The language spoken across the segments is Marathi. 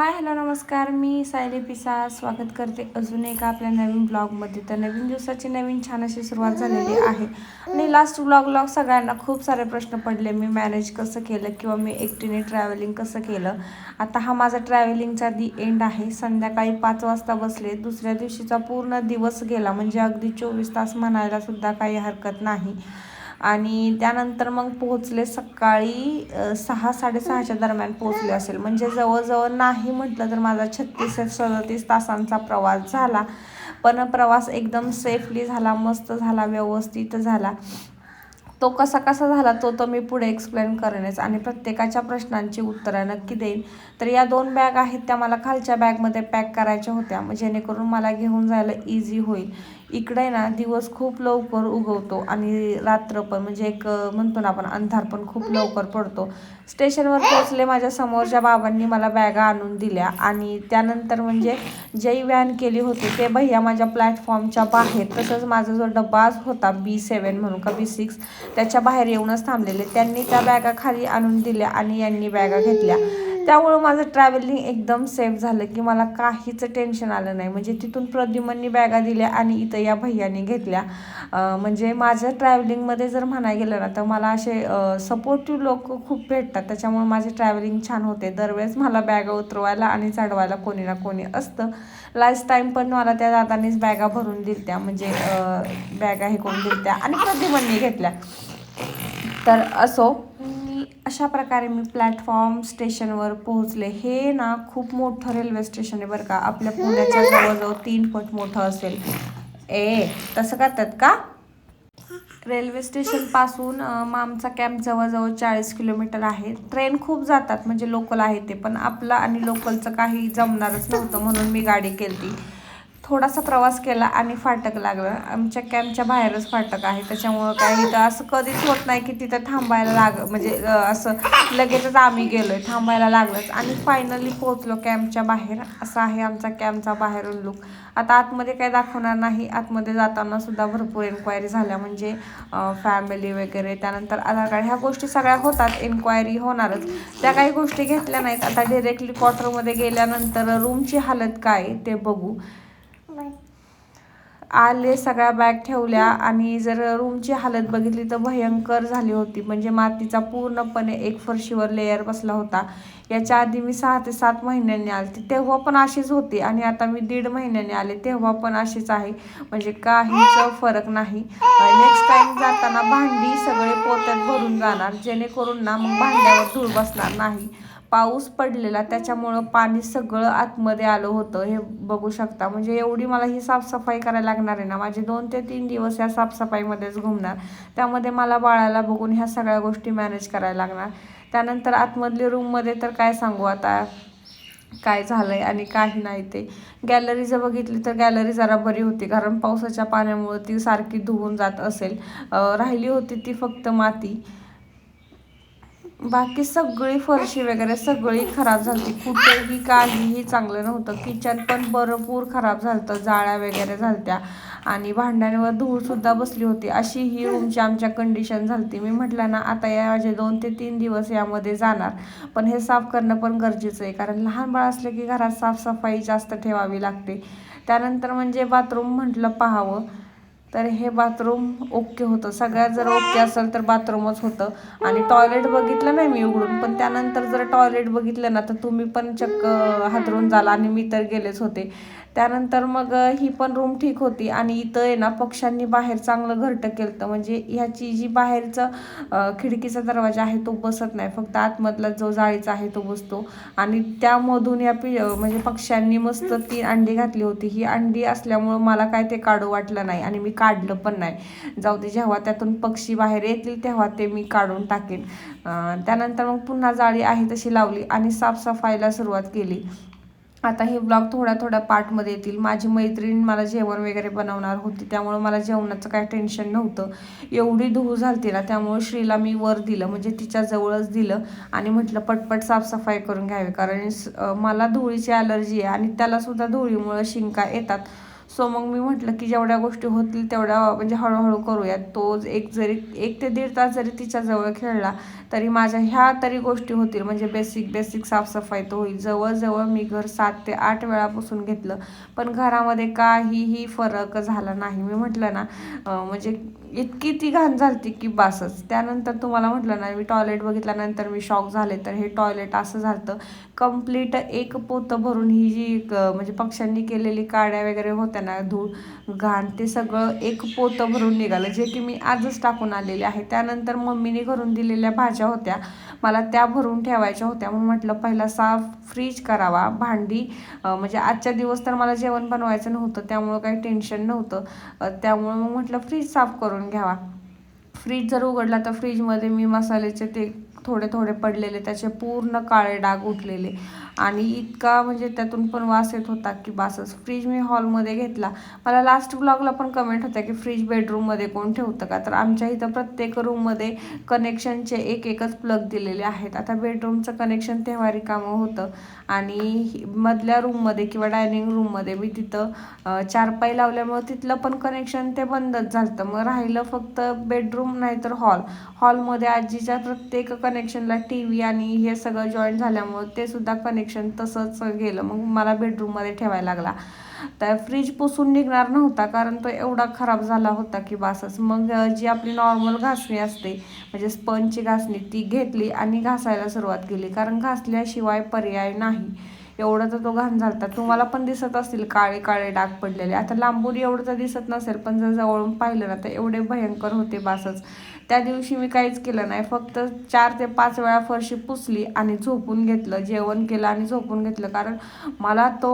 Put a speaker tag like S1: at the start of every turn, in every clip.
S1: हाय हॅलो नमस्कार. मी सायली पिसा. स्वागत करते अजून एका आपल्या नवीन ब्लॉगमध्ये. तर नवीन दिवसाची नवीन छान अशी सुरुवात झालेली आहे. आणि लास्ट ब्लॉग सगळ्यांना खूप सारे प्रश्न पडले. मी मॅनेज कसं केलं किंवा मी एकटीने ट्रॅव्हलिंग कसं केलं? आता हा माझा ट्रॅव्हलिंगचा दी एंड आहे. संध्याकाळी पाच वाजता बसले. दुसऱ्या दिवशीचा पूर्ण दिवस गेला. म्हणजे अगदी चोवीस तास म्हणायला सुद्धा काही हरकत नाही. आणि त्यानंतर मग पोहोचले सकाळी सहा साडेसहाच्या दरम्यान पोहोचले असेल. म्हणजे जवळजवळ नाही म्हटलं तर माझा छत्तीस सदतीस तासांचा प्रवास झाला. पण प्रवास एकदम सेफली झाला मस्त झाला व्यवस्थित झाला. तो कसा कसा झाला तो तर मी पुढे एक्सप्लेन करेनच आणि प्रत्येकाच्या प्रश्नांची उत्तरं नक्की देईन. तर या दोन बॅग आहेत त्या मला खालच्या बॅगमध्ये पॅक करायच्या होत्या. मग जेणेकरून मला घेऊन जायला इझी होईल. इकडे ना दिवस खूप लवकर उगवतो आणि रात्र पण म्हणजे एक म्हणतो ना आपण अंधार पण खूप लवकर पडतो. स्टेशनवर पोहोचले माझ्या समोरच्या बाबांनी मला बॅगा आणून दिल्या आणि त्यानंतर म्हणजे जे व्हॅन केली होती ते भैया माझ्या प्लॅटफॉर्मच्या बाहेर तसंच माझा जो डब्बा होता बी सेवन म्हणून का बी सिक्स त्याच्या बाहेर येऊनच थांबलेले. त्यांनी त्या बॅगा खाली आणून दिल्या आणि यांनी बॅगा घेतल्या. त्यामुळं माझं ट्रॅव्हलिंग एकदम सेफ झालं की मला काहीच टेन्शन आलं नाही. म्हणजे तिथून प्रद्युमननी बॅगा दिल्या आणि इथं या भैयानी घेतल्या. म्हणजे माझ्या ट्रॅव्हलिंगमध्ये जर म्हणाय गेलं ना तर मला असे सपोर्टिव्ह लोक खूप भेटतात. त्याच्यामुळे माझे ट्रॅव्हलिंग छान होते. दरवेळेस मला बॅगा उतरवायला आणि चढवायला कोणी ना कोणी असतं. लास्ट टाईम पण मला त्या दादानीच बॅगा भरून दिलत्या. म्हणजे बॅगा हे करून दिलत्या आणि प्रद्युमननी घेतल्या. तर असो अशा प्रकारे मी प्लॅटफॉर्म स्टेशनवर पोहोचले. हे ना खूप मोठं रेल्वे स्टेशन आहे बरं का. आपल्या पुण्याच्या जवळजवळ तीन पट मोठं असेल. ए तसं करतात का? रेल्वे स्टेशनपासून अं, मामचा कॅम्प जवळजवळ चाळीस किलोमीटर आहे. ट्रेन खूप जातात म्हणजे लोकल आहे ते. पण आपलं आणि लोकलचं काही जमणारच नव्हतं म्हणून मी गाडी केली थोडासा प्रवास केला आणि फाटक लागलं. आमच्या कॅम्पच्या बाहेरच फाटक आहे. त्याच्यामुळं काही इथं असं कधीच होत नाही की तिथं थांबायला लाग म्हणजे असं लगेचच आम्ही गेलो आहे थांबायला लागलंच. आणि फायनली पोहोचलो कॅम्पच्या बाहेर. असा आहे आमचा कॅम्पचा बाहेरून लुक आता आतमध्ये काही दाखवणार नाही. आतमध्ये जाताना सुद्धा भरपूर एन्क्वायरी झाल्या. म्हणजे फॅमिली वगैरे त्यानंतर आधार कार्ड ह्या गोष्टी सगळ्या होतात. एन्क्वायरी होणारच. त्या काही गोष्टी घेतल्या नाहीत. आता डिरेक्टली क्वार्टरमध्ये गेल्यानंतर रूमची हालत काय आहे ते बघू. आले सगळ्या बॅग ठेवल्या आणि जर रूमची हालत बघितली तर भयंकर झाली होती. म्हणजे मातीचा पूर्णपणे एक फरशीवर लेयर बसला होता. याच्या आधी मी सहा ते सात महिन्यांनी आले तेव्हा पण अशीच होती आणि आता मी दीड महिन्याने आले. तेव्हा पण अशीच आहे. म्हणजे काहीच फरक नाही. नेक्स्ट टाईम जाताना भांडी सगळे पोत्यात भरून जाणार. जेणेकरून ना मग भांड्यावर धूळ बसणार नाही. पाऊस पडलेला त्याच्यामुळं पाणी सगळं आतमध्ये आलं होतं हे बघू शकता. म्हणजे एवढी मला ही साफसफाई करायला लागणार आहे ना. माझे दोन ते तीन दिवस या साफसफाईमध्येच घुमणार. त्यामध्ये मला बाळाला बघून ह्या सगळ्या गोष्टी मॅनेज करायला लागणार. त्यानंतर आतमधली रूममध्ये तर काय सांगू आता? काय झालं आहे आणि काही नाही ते. गॅलरी जर बघितली तर गॅलरी जरा बरी होती कारण पावसाच्या पाण्यामुळे ती सारखी धुवून जात असेल. राहिली होती ती फक्त माती. बाकी सगळी फरशी वगैरे सगळी खराब झाली कुठेही काहीही चांगलं नव्हतं. किचन पण भरपूर खराब झालं जाळ्या वगैरे झालत्या. आणि भांड्यांवर धूळसुद्धा बसली होती. अशी ही रूमची आमच्या कंडिशन झालती. मी म्हटलं ना आता या माझे दोन ते तीन दिवस यामध्ये जाणार. पण हे साफ करणं पण गरजेचं आहे. कारण लहान बाळ असलं की घरात साफसफाई जास्त ठेवावी लागते. त्यानंतर म्हणजे बाथरूम म्हटलं पाहावं. तर हे बाथरूम ओके होतं. सगळ्यात जर ओके असेल तर बाथरूमच होतं. आणि टॉयलेट बघितलं नाही मी उघडून पण त्यानंतर जर टॉयलेट बघितलं ना तर तुम्ही पण चक्क हादरून जाल आणि मी तर गेलेच होते. त्यानंतर मग ही पण रूम ठीक होती आणि इथं आहे ना पक्ष्यांनी बाहेर चांगलं घरटं केलं म्हणजे ह्याची जी बाहेरचं खिडकीचा दरवाजा आहे तो बसत नाही. फक्त आतमधला जो जाळीचा आहे तो बसतो. आणि त्यामधून या पि म्हणजे पक्ष्यांनी मस्त ती अंडी घातली होती. ही अंडी असल्यामुळं मला काय ते काढू वाटलं नाही आणि मी काढलं पण नाही. जाऊ दे जेव्हा त्यातून पक्षी बाहेर येतील तेव्हा ते मी काढून टाकेन. त्यानंतर मग पुन्हा जाळी आहे तशी लावली आणि साफसफाईला सुरुवात केली. आता हे ब्लॉग थोड्या थोड्या पार्टमध्ये येतील. माझी मैत्रीण मला जेवण वगैरे बनवणार होती त्यामुळं मला जेवणाचं काय टेन्शन नव्हतं. एवढी धूळ झालती ना त्यामुळे श्रीला मी वर दिलं म्हणजे तिच्या जवळच दिलं आणि म्हटलं पटपट साफसफाई करून घ्यावी. कारण मला धुळीची ॲलर्जी आहे आणि त्यालासुद्धा धुळीमुळं शिंका येतात. सो मग मी म्हटलं की जेवढ्या गोष्टी होतील तेवढ्या म्हणजे हळूहळू करूयात. तो एक जरी एक ते दीड तास जरी तिच्याजवळ खेळला तरी माझ्या ह्या तरी गोष्टी होतील. म्हणजे बेसिक बेसिक साफसफाई तर होईल. जवळजवळ मी घर सात ते आठ वेळापासून घेतलं. पण घरामध्ये काहीही फरक झाला नाही. मी म्हटलं ना म्हणजे इतकी ती घाण झालती की बासच. त्यानंतर तुम्हाला म्हटलं ना मी टॉयलेट बघितल्यानंतर मी शॉक झाले. तर हे टॉयलेट असं झालं कंप्लीट एक पोतं भरून ही जी म्हणजे पक्ष्यांनी केलेली काड्या वगैरे होत्या ना धूळ घाण ते सगळं एक पोतं भरून निघालं. जे की मी आजच टाकून आलेले आहे. त्यानंतर मम्मीने घरून दिलेल्या भाज्या होत्या. मला त्या भरून ठेवायच्या होत्या. मग म्हटलं पहिला साफ फ्रीज करावा. भांडी म्हणजे आजच्या दिवस तर मला जेवण बनवायचं नव्हतं. त्यामुळं काही टेन्शन नव्हतं. त्यामुळं मग म्हटलं फ्रीज साफ करून घ्यावा. फ्रीज जर उघडला तर फ्रीजमध्ये मी मसाल्याचे ते थोडे थोडे पडलेले त्याचे पूर्ण काळे डाग उठलेले. आणि इतका म्हणजे त्यातून पण वास येत होता की बासच फ्रीज मी हॉलमध्ये घेतला. मला लास्ट ब्लॉगला पण कमेंट होत्या की फ्रीज बेडरूममध्ये कोण ठेवतं का? तर आमच्या इथं प्रत्येक रूममध्ये कनेक्शनचे एक एकच प्लग दिलेले आहेत. आता बेडरूमचं कनेक्शन तेव्हा रिकामं होतं. आणि मधल्या रूममध्ये किंवा डायनिंग रूममध्ये मी तिथं चारपाई लावल्यामुळं तिथलं पण कनेक्शन ते बंदच झालं मग राहिलं फक्त बेडरूम नाही तर हॉल हॉलमध्ये आजीच्या प्रत्येक कनेक्शनला टी व्ही आणि हे सगळं जॉईन झाल्यामुळं ते सुद्धा कनेक्शन तसंच गेलं. मग मला बेडरूममध्ये ठेवायला लागला. तर फ्रीज पुसून निघणार नव्हता कारण तो एवढा खराब झाला होता की बासच. मग जी आपली नॉर्मल घासणी असते म्हणजे स्पंजची घासणी ती घेतली आणि घासायला सुरुवात केली. कारण घासल्याशिवाय पर्याय नाही. एवढं तर तो घाण झाला तुम्हाला पण दिसत असतील काळे काळे डाग पडलेले. आता लांबून एवढं तर दिसत नसेल पण जर जवळून पाहिलं ना तर एवढे भयंकर होते बासच. त्या दिवशी मी काहीच केलं नाही. फक्त चार ते पाच वेळा फरशी पुसली आणि झोपून घेतलं. जेवण केलं आणि झोपून घेतलं. कारण मला तो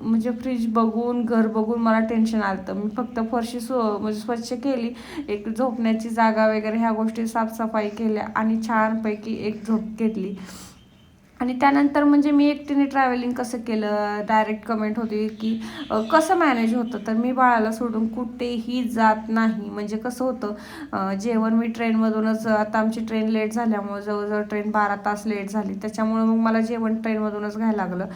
S1: म्हणजे फ्रीज बघून घर बघून मला टेन्शन आलं तर मी फक्त फरशी स्व म्हणजे स्वच्छ केली. एक झोपण्याची जागा वगैरे ह्या गोष्टी साफसफाई केल्या आणि छानपैकी एक झोप घेतली. आणि त्यानंतर म्हणजे मी एकटीने ट्रॅव्हलिंग कसं केलं? डायरेक्ट कमेंट होती की कसं मॅनेज होतं? तर मी बाळाला सोडून कुठेही जात नाही. म्हणजे कसं होतं जेवण मी ट्रेनमधूनच आता आमची ट्रेन लेट झाल्यामुळं जवळजवळ ट्रेन बारा तास लेट झाली. त्याच्यामुळं मग मला जेवण ट्रेनमधूनच घ्यायला लागलं.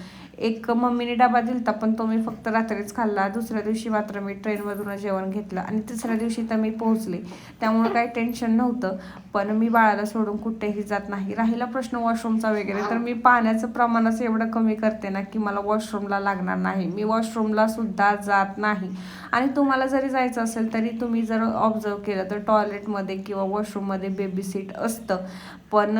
S1: एक मम्मीने डबा दिलता पण तो मी फक्त रात्रीच खाल्ला. दुसऱ्या दिवशी मात्र मी ट्रेनमधून जेवण घेतलं आणि तिसऱ्या दिवशी तर मी पोहोचले. त्यामुळे काही टेन्शन नव्हतं पण मी बाळाला सोडून कुठेही जात नाही. राहिला प्रश्न वॉशरूमचा वगैरे तर मी पाण्याचं प्रमाणच एवढं कमी करते ना की मला वॉशरूमला लागणार नाही. मी वॉशरूमला सुद्धा जात नाही. आणि तुम्हाला जरी जायचं असेल तरी तुम्ही जर ऑब्झर्व केलं तर टॉयलेटमध्ये किंवा वॉशरूममध्ये बेबी सीट असतं. पण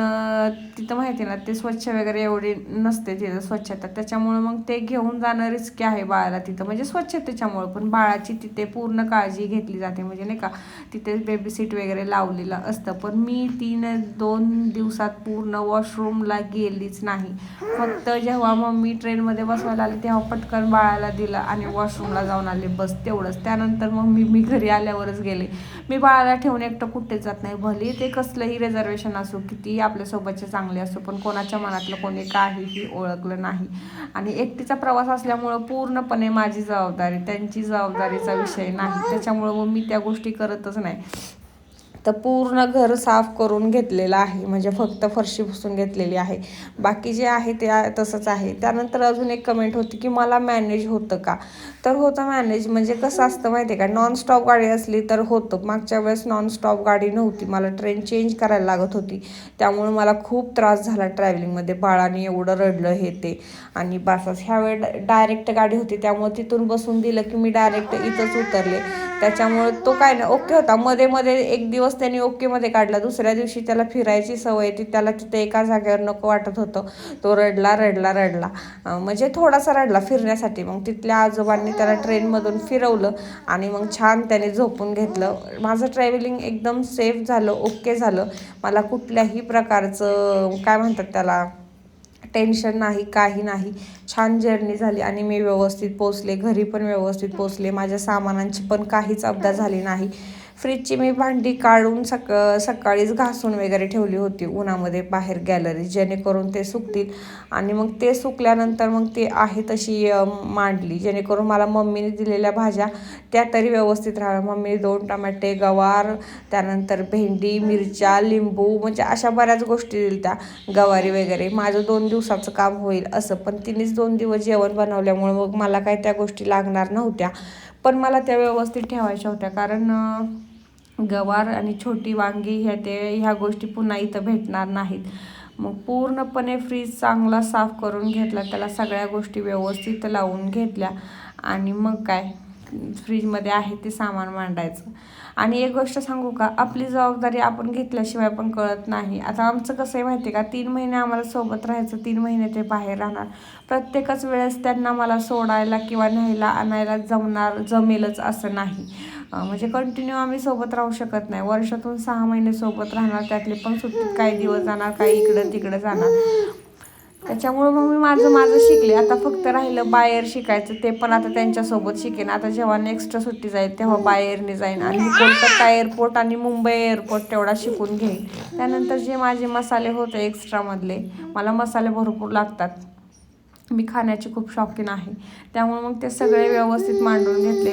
S1: तिथं माहिती ना ते स्वच्छ वगैरे एवढी नसते तिथं स्वच्छता त्याच्यामुळं मग ते घेऊन जाणं रिस्की आहे बाळाला तिथं. म्हणजे स्वच्छतेच्यामुळं पण बाळाची तिथे पूर्ण काळजी घेतली जाते. म्हणजे नाही का तिथे बेबी सीट वगैरे लावलेलं असतं. पण मी तीन दोन दिवसात पूर्ण वॉशरूमला गेलीच नाही. फक्त जेव्हा मम्मी ट्रेनमध्ये बसवायला आली तेव्हा पटकन बाळाला दिलं आणि वॉशरूमला जाऊन आले. बस तेवढंच. त्यानंतर मग मी मी घरी आल्यावरच गेले. मी बाळाला ठेवून एकटं कुठेच जात नाही. भले ते कसलंही रिझर्वेशन असो किती आपल्यासोबतचे चांगले असो पण कोणाच्या मनातलं कोणी काहीही ओळखलं नाही. आणि एकटीचा प्रवास असल्यामुळं पूर्णपणे माझी जबाबदारी त्यांची जबाबदारीचा विषय नाही. त्याच्यामुळं मग मी त्या गोष्टी करतच नाही. तर पूर्ण घर साफ करून घेतलेलं आहे. म्हणजे फक्त फरशी पुसून घेतलेली आहे. बाकी जे आहे ते तसंच आहे. त्यानंतर अजून एक कमेंट होती की मला मॅनेज होतं का? तर होतं मॅनेज म्हणजे कसं असतं माहिती आहे का? नॉनस्टॉप गाडी असली तर होतं. मागच्या वेळेस नॉनस्टॉप गाडी नव्हती. मला ट्रेन चेंज करायला लागत होती. त्यामुळे मला खूप त्रास झाला ट्रॅव्हलिंगमध्ये बाळाने एवढं रडलं हे ते. आणि बासच. ह्यावेळी डायरेक्ट गाडी होती. त्यामुळे तिथून बसून दिलं की मी डायरेक्ट इथंच उतरले. त्याच्यामुळं तो काय ना ओके होता. मध्ये मध्ये एक दिवस त्यांनी ओकेमध्ये काढला. दुसऱ्या दिवशी त्याला फिरायची सवय ती त्याला तिथे एका जागेवर नको वाटत होतं. तो रडला रडला रडला. म्हणजे थोडासा रडला फिरण्यासाठी. मग तिथल्या आजोबांनी त्याला ट्रेनमधून फिरवलं आणि मग छान त्याने झोपून घेतलं. माझं ट्रॅव्हलिंग एकदम सेफ झालं ओके झालं. मला कुठल्याही प्रकारचं काय म्हणतात त्याला टेन्शन नाही काही नाही. छान जर्नी झाली आणि मी व्यवस्थित पोचले घरी पण व्यवस्थित पोचले माझ्या सामानांची पण काहीच अपदा झाली नाही. फ्रीजची मी भांडी काढून सक सकाळीच घासून वगैरे ठेवली होती उन्हामध्ये बाहेर गॅलरी जेणेकरून ते सुकतील. आणि मग ते सुकल्यानंतर मग ते आहे तशी मांडली. जेणेकरून मला मम्मीने दिलेल्या भाज्या त्या तरी व्यवस्थित राहाव्या. मम्मीने दोन टमाटे गवार त्यानंतर भेंडी मिरच्या लिंबू म्हणजे अशा बऱ्याच गोष्टी दिल्या त्या गवारी वगैरे. माझं दोन दिवसाचं काम होईल असं. पण तिनेच दोन दिवस जेवण बनवल्यामुळे मग मला काय त्या गोष्टी लागणार नव्हत्या. पण मला त्या व्यवस्थित ठेवायच्या होत्या. कारण गवार आणि छोटी वांगी ह्या ते ह्या गोष्टी पुन्हा इथं भेटणार नाहीत. मग पूर्णपणे फ्रीज चांगला साफ करून घेतला त्याला सगळ्या गोष्टी व्यवस्थित लावून घेतल्या आणि मग काय? फ्रीजमध्ये आहे ते सामान मांडायचं. आणि एक गोष्ट सांगू का? आपली जबाबदारी आपण घेतल्याशिवाय पण कळत नाही. आता आमचं कसं आहे माहिती आहे का? तीन महिने आम्हाला सोबत राहायचं तीन महिने ते बाहेर राहणार. प्रत्येकच वेळेस त्यांना मला सोडायला किंवा न्यायला आणायला जमणार जमेलच असं नाही. म्हणजे कंटिन्यू आम्ही सोबत राहू शकत नाही. वर्षातून सहा महिने सोबत राहणार त्यातले पण सुट्टीत काही दिवस जाणार काही इकडं तिकडं जाणार. त्याच्यामुळं मग मी माझं माझं शिकले. आता फक्त राहिलं बाहेर शिकायचं ते पण आता त्यांच्यासोबत शिकेन. आता जेव्हा नेक्स्ट सुट्टी जाईल तेव्हा बाहेरने जाईन. आणि कोलकाता एअरपोर्ट आणि मुंबई एअरपोर्ट तेवढा शिकून घेईन. त्यानंतर जे माझे मसाले होते एक्स्ट्रामधले मला मसाले भरपूर लागतात. मी खाण्याची खूप शौकीन आहे. त्यामुळे मग ते सगळे व्यवस्थित मांडून घेतले.